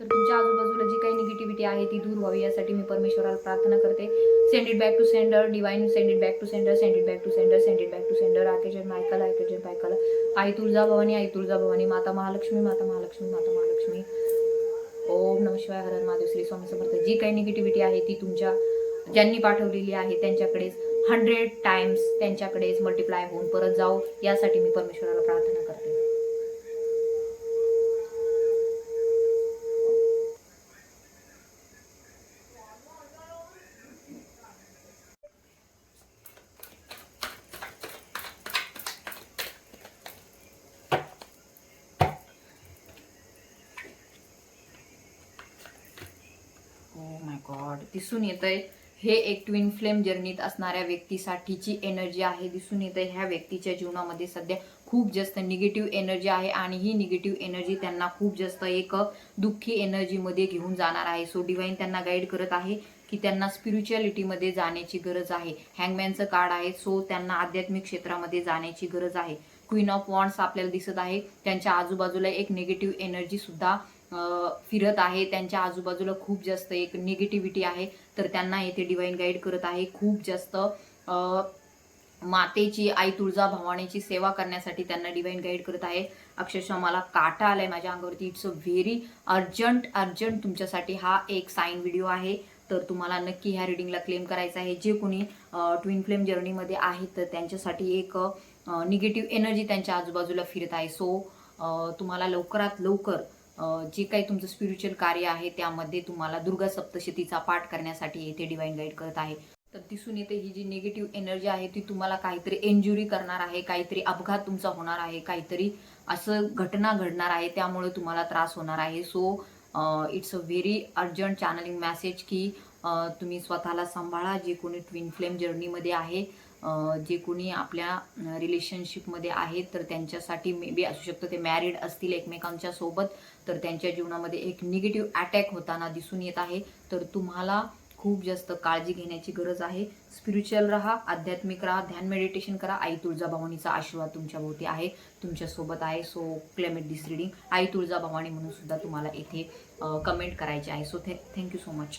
तर तुमच्या आजूबाजूला जी काही निगेटिव्हिटी आहे ती दूर व्हावी यासाठी मी परमेश्वराला प्रार्थना करते. Send it back to sender divine send it back to sender send it back to sender send it back to sender आकेजन मायकाला आकेजन मायकाला आई तुळजा भवानी आई तुळजा भवानी माता महालक्ष्मी माता महालक्ष्मी माता महालक्ष्मी. ओम नम शिवाय हरण महादेव. श्री स्वामी समर्थ. जी काही निगेटिव्हिटी आहे ती तुमच्या ज्यांनी पाठवलेली आहे त्यांच्याकडेच हंड्रेड टाइम्स त्यांच्याकडेच मल्टिप्लाय होऊन परत जाऊ यासाठी मी परमेश्वराला प्रार्थना करते. गॉड दिसून दिसून येतंय हे एक ट्विन फ्लेम जर्नीत असणाऱ्या व्यक्तीसाठीची एनर्जी आहे. दिसून येतंय ह्या व्यक्तीच्या जीवनामध्ये सध्या खूप जास्त निगेटिव्ह एनर्जी आहे आणि ही निगेटिव्ह एनर्जी त्यांना खूप जास्त एक दुःखी एनर्जीमध्ये घेऊन जाणार आहे. सो डिवाईन त्यांना गाईड करत आहे की त्यांना स्पिरिच्युअलिटीमध्ये जाण्याची गरज आहे. हँगमॅनचं कार्ड आहे. सो त्यांना आध्यात्मिक क्षेत्रामध्ये जाण्याची गरज आहे. क्वीन ऑफ वॉन्ड्स आपल्याला दिसत आहे. त्यांच्या आजूबाजूला एक निगेटिव्ह एनर्जी सुद्धा फिरत आहे. त्यांच्या आजूबाजूला खूप जास्त एक निगेटिव्हिटी आहे. तर त्यांना येथे डिवाईन गाईड करत आहे. खूप जास्त मातेची आई तुळजा भवानीची सेवा करण्यासाठी त्यांना डिवाईन गाईड करत आहे. अक्षरशः मला काटा आलाय माझ्या अंगावरती. It's a very urgent urgent तुमच्यासाठी हा एक साईन व्हिडिओ आहे. तर तुम्हाला नक्की ह्या रिडिंगला क्लेम करायचं आहे. जे कोणी ट्विन फ्लेम जर्नीमध्ये आहेत तर त्यांच्यासाठी एक निगेटिव्ह एनर्जी त्यांच्या आजूबाजूला फिरत आहे. सो तुम्हाला लवकरात लवकर जे काही तुमचं स्पिरिच्युअल कार्य आहे त्यामध्ये तुम्हाला दुर्गा सप्तशतीचा पाठ करण्यासाठी येथे डिवाईन गाईड करत आहे. तर दिसून येते ही जी निगेटिव्ह एनर्जी आहे ती तुम्हाला काहीतरी एन्ज्युरी करणार आहे काहीतरी अपघात तुमचा होणार आहे काहीतरी असं घटना घडणार आहे त्यामुळे तुम्हाला त्रास होणार आहे. So it's a very urgent channeling message की तुम्ही स्वतःला सांभाळा जे कोणी ट्विन फ्लेम जर्नीमध्ये आहे जे कोणी आपल्या रिलेशनशिपमध्ये आहेत तर त्यांच्यासाठी मे बी असू शकतं ते मॅरिड असतील एकमेकांच्या सोबत तर त्यांच्या जीवनामध्ये एक निगेटिव्ह अटॅक होताना दिसून येत आहे. तर तुम्हाला खूप जास्त काळजी घेण्याची गरज आहे. स्पिरिच्युअल राहा आध्यात्मिक राहा ध्यान मेडिटेशन करा. आई तुळजाभवानीचा आशीर्वाद तुमच्या भोवती आहे. तुमच्यासोबत आहे. So claim it this reading आई तुळजाभवानी म्हणून सुद्धा तुम्हाला इथे कमेंट करायचे आहे. So thank you so much